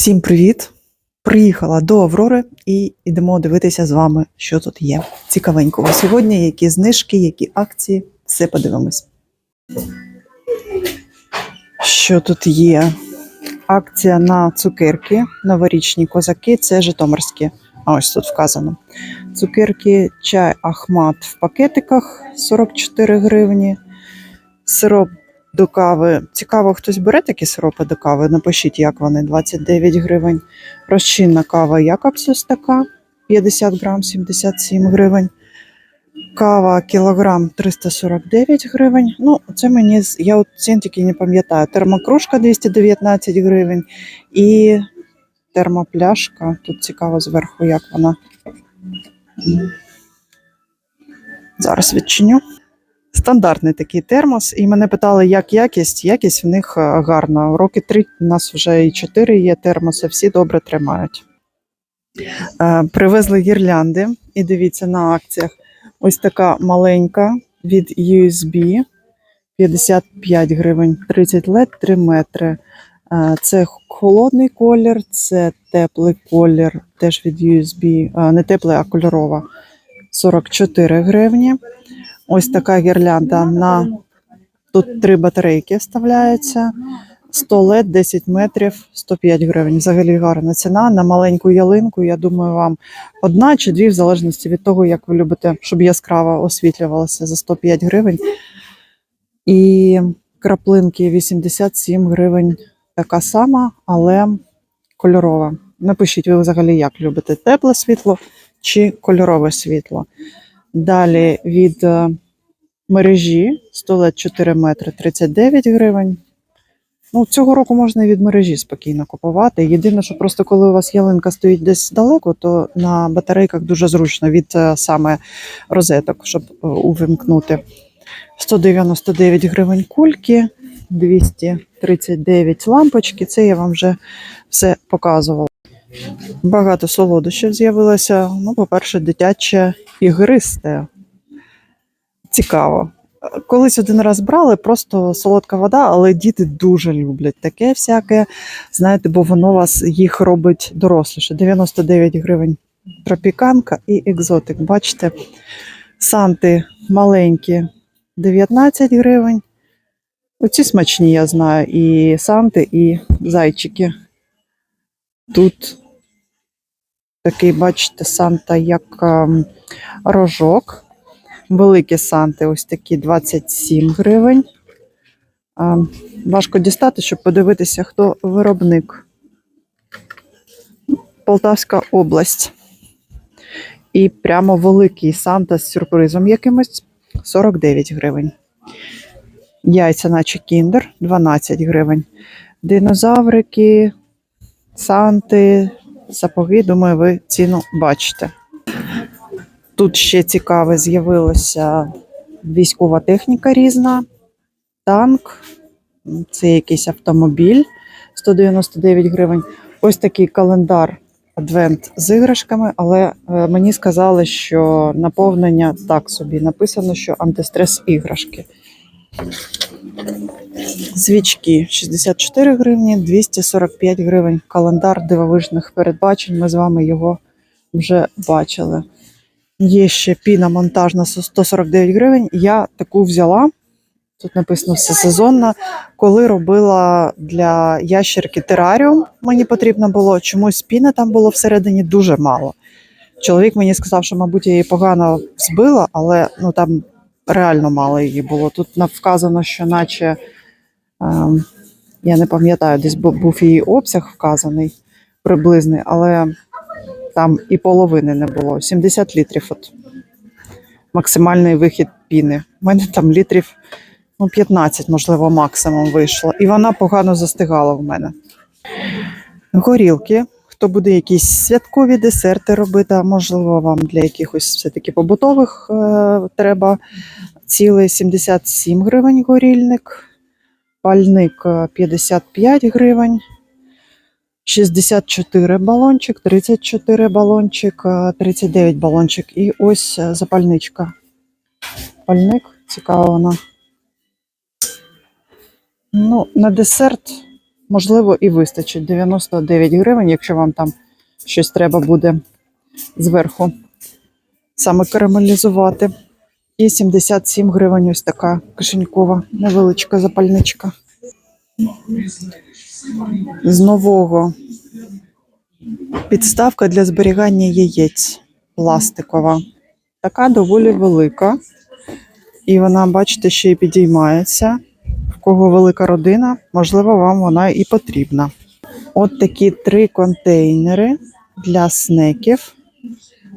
Всім привіт! Приїхала до Аврори і йдемо дивитися з вами, що тут є. Цікавенького сьогодні, які знижки, які акції, все подивимось. Що тут є? Акція на цукерки, новорічні козаки, це житомирські. А ось тут вказано. Цукерки чай Ахмат в пакетиках 44 гривні. Сироп до кави. Цікаво, хтось бере такі сиропи до кави? Напишіть, як вони 29 гривень. Розчинна кава Якобс ось така 50 грам 77 гривень. Кава кілограм 349 гривень. Ну, це мені я от цін тільки не пам'ятаю. Термокружка 219 гривень і термопляшка. Тут цікаво зверху, як вона. Зараз відчиню. Стандартний такий термос, і мене питали, як якість. Якість в них е, гарна. Роки три у нас вже і чотири є термоси, всі добре тримають. Е, Привезли гірлянди, і дивіться на акціях. Ось така маленька від USB 55 гривень, 30 LED, 3 метри. Е, Це холодний колір, це теплий колір, теж від USB, не теплий, а кольорова. 44 гривні. Ось така гірлянда на тут три батарейки вставляються. 100 LED, 10 метрів, 105 гривень. Взагалі гарна ціна. На маленьку ялинку, я думаю, вам одна чи дві, в залежності від того, як ви любите, щоб яскраво освітлювалося за 105 гривень. І краплинки 87 гривень така сама, але кольорова. Напишіть, ви взагалі як любите тепле світло чи кольорове світло. Далі від е, мережі 100 LED 4 метри 39 гривень. Ну, цього року можна і від мережі спокійно купувати. Єдине, що просто коли у вас ялинка стоїть десь далеко, то на батарейках дуже зручно від е, саме розеток, щоб е, увімкнути. 199 гривень кульки, 239 лампочки. Це я вам вже все показувала. Багато солодощів з'явилося. Ну, по-перше, дитяче ігристе. Цікаво. Колись один раз брали, просто солодка вода, але діти дуже люблять таке всяке. Знаєте, бо воно вас їх робить доросліше. 99 гривень тропіканка і екзотик. Бачите, санти маленькі 19 гривень. Оці смачні, я знаю, і санти, і зайчики. Тут такий, бачите, санта як ем, рожок. Великі санти, ось такі 27 гривень. Ем, важко дістати, щоб подивитися, хто виробник. Полтавська область. І прямо великий санта з сюрпризом якимось 49 гривень. Яйця, наче кіндер 12 гривень. Динозаврики, санти, сапоги, думаю, ви ціну бачите. Тут ще цікаве з'явилося військова техніка різна, танк, це якийсь автомобіль 199 гривень. Ось такий календар Адвент з іграшками, але е, мені сказали, що наповнення так собі написано, що антистрес іграшки. Свічки 64 гривні, 245 гривень. Календар дивовижних передбачень. Ми з вами його вже бачили. Є ще піна монтажна 149 гривень. Я таку взяла. Тут написано все сезонно. Коли робила для ящерки тераріум, мені потрібно було чомусь піни там було всередині дуже мало. Чоловік мені сказав, що, мабуть, я її погано збила, але ну там реально мало її було. Тут вказано, що наче ем, я не пам'ятаю, десь був її обсяг вказаний приблизний, але там і половини не було. 70 літрів. От максимальний вихід піни. У мене там літрів ну, 15, можливо, максимум вийшло. І вона погано застигала в мене. Горілки. Хто буде якісь святкові десерти робити, а можливо, вам для якихось все-таки побутових е, треба цілий 77 гривень горільник, пальник е, 55 гривень, 64 балончик, 34 балончик, е, 39 балончик. І ось е, запальничка. Пальник, цікава вона. Ну, на десерт можливо, і вистачить. 99 гривень, якщо вам там щось треба буде зверху саме карамелізувати. І 77 гривень ось така кишенькова, невеличка запальничка. З нового підставка для зберігання яєць пластикова. Така доволі велика. І вона, бачите, ще й підіймається. Кого велика родина, можливо, вам вона і потрібна. От такі три контейнери для снеків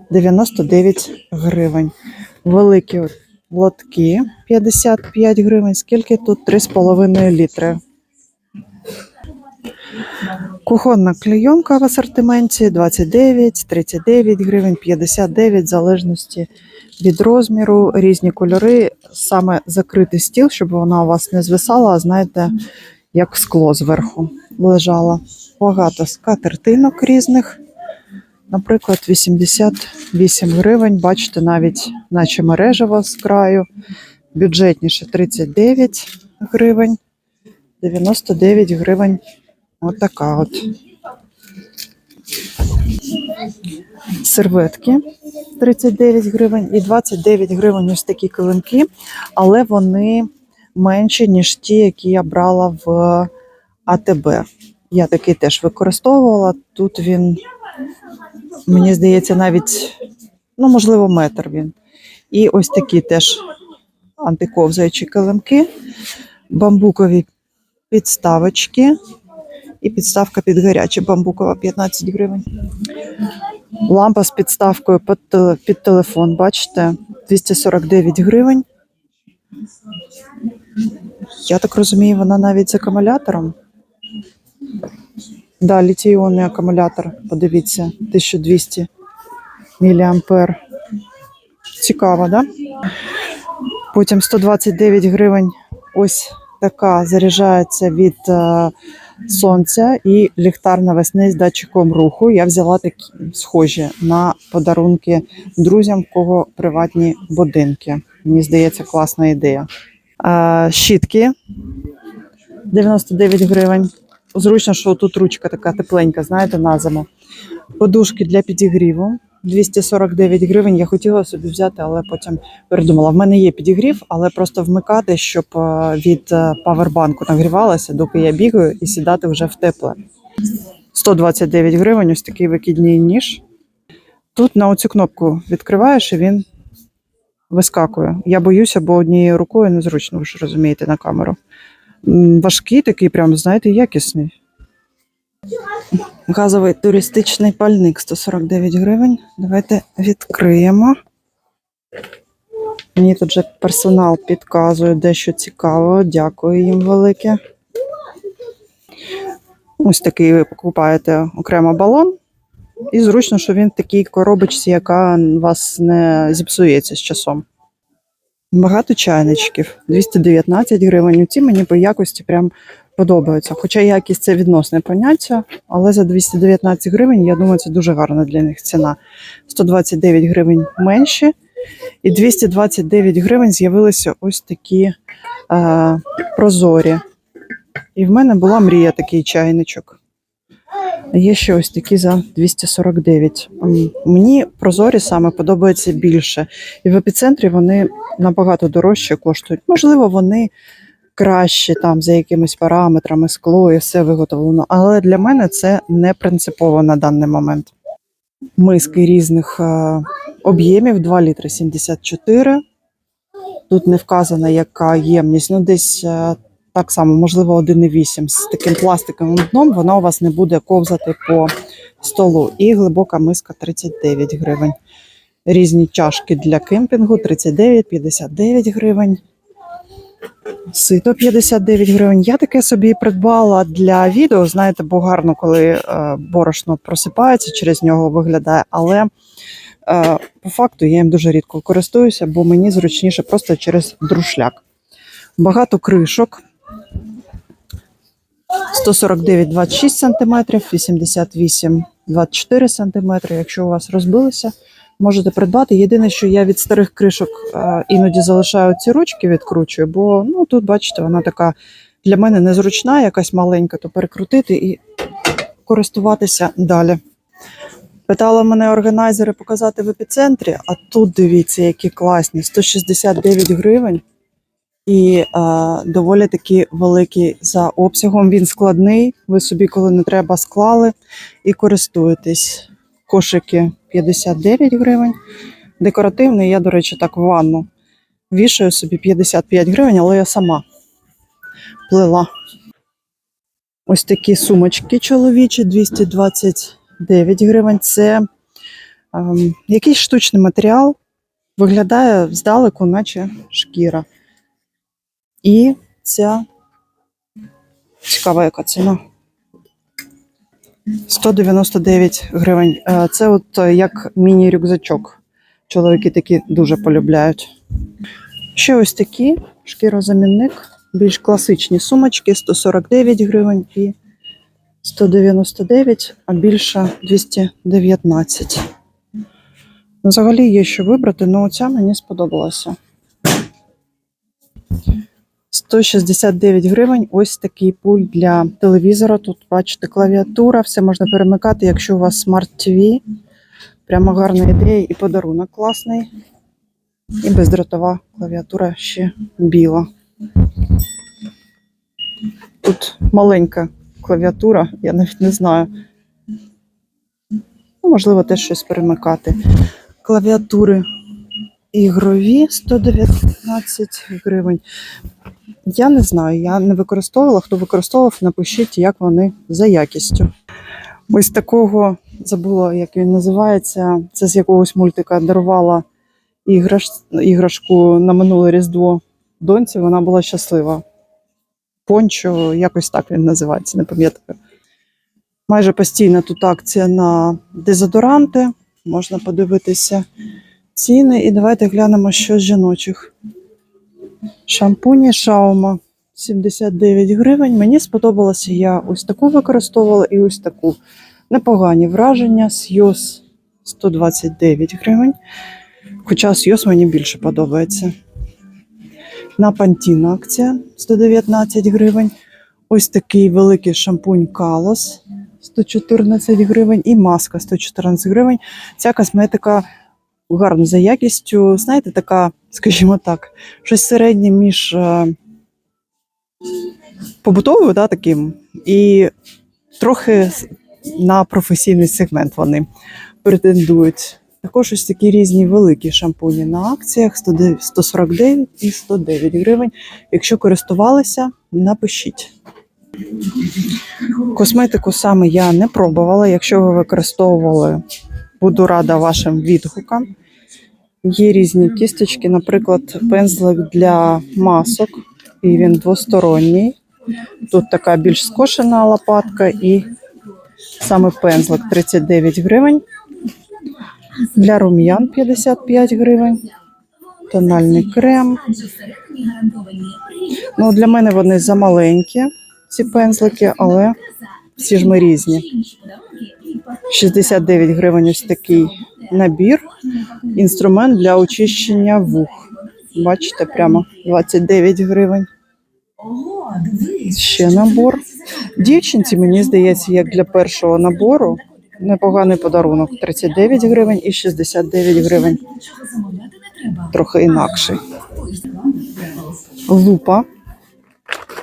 99 гривень. Великі лотки 55 гривень. Скільки тут 3,5 літри. Кухонна клейонка в асортименті 29, 39 гривень, 59, в залежності від розміру, різні кольори. Саме закритий стіл, щоб вона у вас не звисала, а знаєте, як скло зверху лежала. Багато скатертинок різних. Наприклад, 88 гривень. Бачите, навіть наче мережево з краю. Бюджетніше 39 гривень, 99 гривень. От така от. Серветки 39 гривень і 29 гривень ось такі килимки, але вони менші, ніж ті, які я брала в АТБ. Я такий теж використовувала. Тут він, мені здається, навіть, ну, можливо, метр він. І ось такі теж антиковзаючі килимки, бамбукові підставочки і підставка під гаряче бамбукова 15 гривень. Лампа з підставкою під, під телефон, бачите, 249 гривень. Я так розумію, вона навіть з акумулятором. Да, літій-іонний акумулятор, подивіться, 1200 мА. Цікаво, да? Потім 129 гривень. Ось така заряджається від е, сонця і ліхтар навесний з датчиком руху. Я взяла такі схожі на подарунки друзям, в кого приватні будинки. Мені здається, класна ідея. Щітки 99 гривень. Зручно, що тут ручка така тепленька, знаєте, на зиму. Подушки для підігріву 249 гривень. Я хотіла собі взяти, але потім передумала. В мене є підігрів, але просто вмикати, щоб е, від е, павербанку нагрівалося, доки я бігаю, і сідати вже в тепле. 129 гривень, ось такий викидний ніж. Тут на оцю кнопку відкриваєш і він вискакує. Я боюся, бо однією рукою незручно, ви ж розумієте, на камеру. Важкий такий, прям, знаєте, якісний. Газовий туристичний пальник 149 гривень. Давайте відкриємо. Мені тут же персонал підказує дещо цікаво. Дякую їм велике. Ось такий ви покупаєте окремо балон. І зручно, що він в такій коробочці, яка вас не зіпсується з часом. Багато чайничків 219 гривень. Ці мені по якості прям подобаються. Хоча якість це відносне поняття, але за 219 гривень, я думаю, це дуже гарна для них ціна. 129 гривень менші. І 229 гривень з'явилися ось такі е, прозорі. І в мене була мрія такий чайничок. Є ще ось такі за 249. Мені прозорі саме подобаються більше. І в епіцентрі вони набагато дорожче коштують. Можливо, вони краще там за якимись параметрами, скло і все виготовлено. Але для мене це не принципово на даний момент. Миски різних е, об'ємів 2 літри 74. Тут не вказано, яка ємність. Ну, десь е, так само, можливо, 1,8 з таким пластиковим дном, вона у вас не буде ковзати по столу. І глибока миска 39 гривень. Різні чашки для кемпінгу 39, 59 гривень. Сито 59 гривень. Я таке собі придбала для відео. Знаєте, бо гарно, коли е, борошно просипається, через нього виглядає. Але е, по факту я їм дуже рідко користуюся, бо мені зручніше просто через друшляк. Багато кришок. 149 26 см, 88 24 см. Якщо у вас розбилися, можете придбати. Єдине, що я від старих кришок е, іноді залишаю ці ручки, відкручую, бо ну, тут, бачите, вона така для мене незручна, якась маленька, то перекрутити і користуватися далі. Питала мене органайзери показати в епіцентрі, а тут дивіться, які класні: 169 гривень. І а, доволі таки великий за обсягом. Він складний. Ви собі, коли не треба, склали і користуєтесь. Кошики 59 гривень. Декоративний, я, до речі, так в ванну вішаю собі 55 гривень, але я сама плела. Ось такі сумочки чоловічі 229 гривень. Це ем, якийсь штучний матеріал, виглядає здалеку, наче шкіра. І ця цікава, яка ціна. 199 гривень. Е, Це от е, як міні-рюкзачок. Чоловіки такі дуже полюбляють. Ще ось такі шкірозамінник, більш класичні сумочки 149 гривень і 199, а більша 219. Взагалі є що вибрати, але оця мені сподобалася. 169 гривень. Ось такий пульт для телевізора. Тут бачите клавіатура, все можна перемикати, якщо у вас смарт TV. Прямо гарна ідея і подарунок класний. І бездротова клавіатура ще біла. Тут маленька клавіатура, я навіть не знаю. Ну, можливо, теж щось перемикати. Клавіатури ігрові 119 гривень. Я не знаю, я не використовувала. Хто використовував, напишіть, як вони за якістю. Ось такого забула, як він називається. Це з якогось мультика дарувала іграш, іграшку на минуле Різдво доньці, вона була щаслива. Пончо, якось так він називається, не пам'ятаю. Майже постійна тут акція на дезодоранти. Можна подивитися ціни. І давайте глянемо, що з жіночих. Шампуні Шаума 79 гривень. Мені сподобалося, я ось таку використовувала і ось таку. Непогані враження. Сйоз 129 гривень. Хоча Сйоз мені більше подобається. На Пантін акція 119 гривень. Ось такий великий шампунь Калос 114 гривень і маска 114 гривень. Ця косметика гарна за якістю. Знаєте, така, скажімо так, щось середнє між е, побутовою да, таким і трохи на професійний сегмент вони претендують. Також ось такі різні великі шампуні на акціях 149 і 109 гривень. Якщо користувалися, напишіть. Косметику саме я не пробувала. Якщо ви використовували, буду рада вашим відгукам. Є різні кісточки, наприклад, пензлик для масок, і він двосторонній. Тут така більш скошена лопатка і саме пензлик 39 гривень. Для рум'ян 55 гривень. Тональний крем. Ну, для мене вони замаленькі, ці пензлики, але всі ж ми різні. 69 гривень ось такий набір. Інструмент для очищення вух. Бачите, прямо 29 гривень. Ще набор. Дівчинці, мені здається, як для першого набору, непоганий подарунок. 39 гривень і 69 гривень. Трохи інакший. Лупа.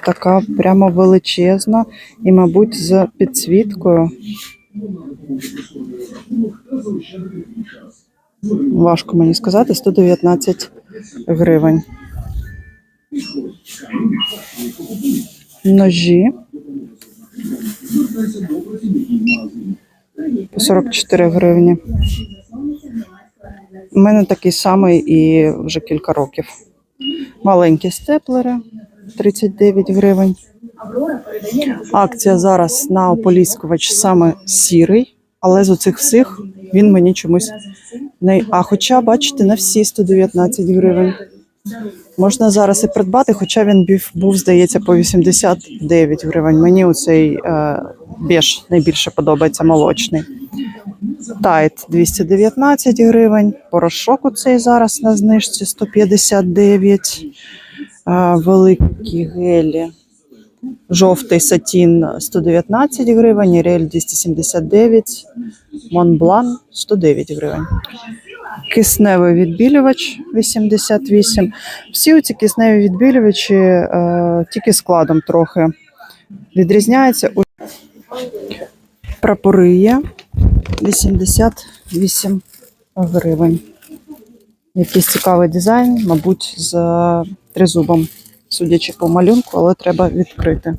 Така прямо величезна і, мабуть, з підсвіткою. Важко мені сказати, 119 гривень. Ножі. По 44 гривні. У мене такий самий і вже кілька років. Маленькі степлери 39 гривень. Акція зараз на ополіскувач саме сірий, але з оцих всіх він мені чомусь не. А хоча, бачите, на всі 119 гривень. Можна зараз і придбати, хоча він був, здається, по 89 гривень. Мені оцей е, беж найбільше подобається молочний. Тайт 219 гривень. Порошок оцей зараз на знижці 159. Е, великі гелі Жовтий сатін 119 гривень, Ірель 279, Монблан 109 гривень. Кисневий відбілювач 88. Всі ці кисневі відбілювачі е, тільки складом трохи відрізняються. Прапори є 88 гривень. Якийсь цікавий дизайн, мабуть, з тризубом, судячи по малюнку, але треба відкрити.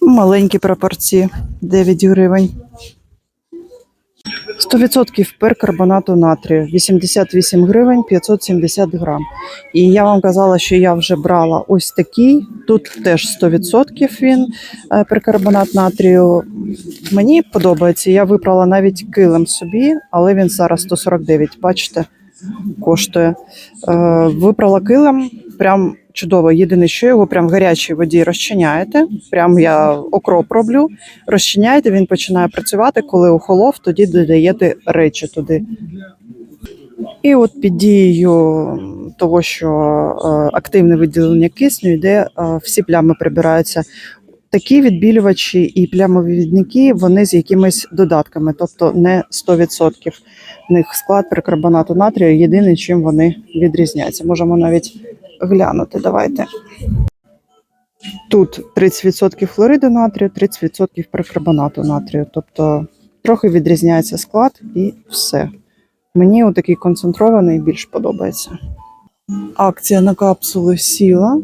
Маленькі прапорці 9 гривень. 100% перкарбонату натрію 88 гривень 570 грам. І я вам казала, що я вже брала ось такий. Тут теж 100% він е, перкарбонат натрію. Мені подобається. Я вибрала навіть килим собі, але він зараз 149, бачите, коштує. Е, Вибрала килим, прям чудово. Єдине, що його прям в гарячій воді розчиняєте. Прям я окроп роблю, розчиняєте, він починає працювати. Коли охолов, тоді додаєте речі туди. І от під дією того, що е, активне виділення кисню йде, е, всі плями прибираються. Такі відбілювачі і плямові відники вони з якимись додатками, тобто не 100%. В них склад перкарбонату натрію єдине, чим вони відрізняються. Можемо навіть глянути. Давайте. Тут 30% хлориду натрію, 30% перкарбонату натрію. Тобто трохи відрізняється склад і все. Мені отакий концентрований більш подобається. Акція на капсули сіла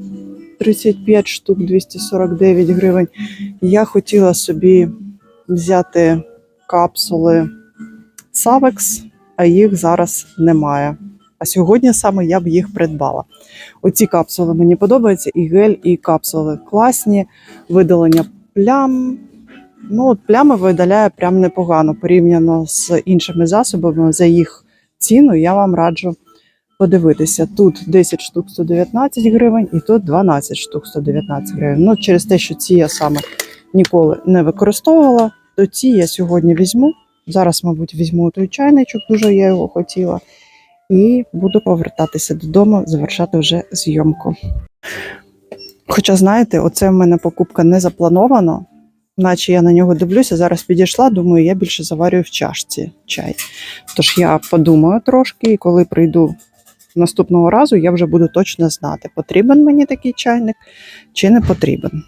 35 штук 249 гривень. Я хотіла собі взяти капсули Savex, а їх зараз немає. А сьогодні саме я б їх придбала. Оці капсули мені подобаються, і гель, і капсули класні, видалення плям. Ну, от плями видаляє прям непогано порівняно з іншими засобами. За їх ціну я вам раджу подивитися. Тут 10 штук 119 гривень, і тут 12 штук 119 гривень. Ну, через те, що ці я саме ніколи не використовувала, то ці я сьогодні візьму. Зараз, мабуть, візьму той чайничок, дуже я його хотіла. І буду повертатися додому, завершати вже зйомку. Хоча, знаєте, оце в мене покупка не запланована, наче я на нього дивлюся, зараз підійшла, думаю, я більше заварюю в чашці чай. Тож я подумаю трошки, і коли прийду наступного разу, я вже буду точно знати, потрібен мені такий чайник чи не потрібен.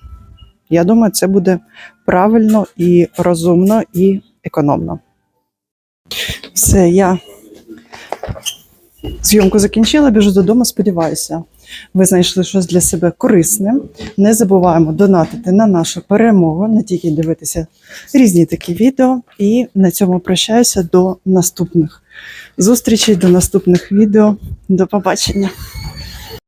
Я думаю, це буде правильно і розумно, і економно. Все, я зйомку закінчила, біжу додому. Сподіваюся, ви знайшли щось для себе корисне. Не забуваємо донатити на нашу перемогу, не тільки дивитися різні такі відео. І на цьому прощаюся до наступних зустрічей, до наступних відео. До побачення.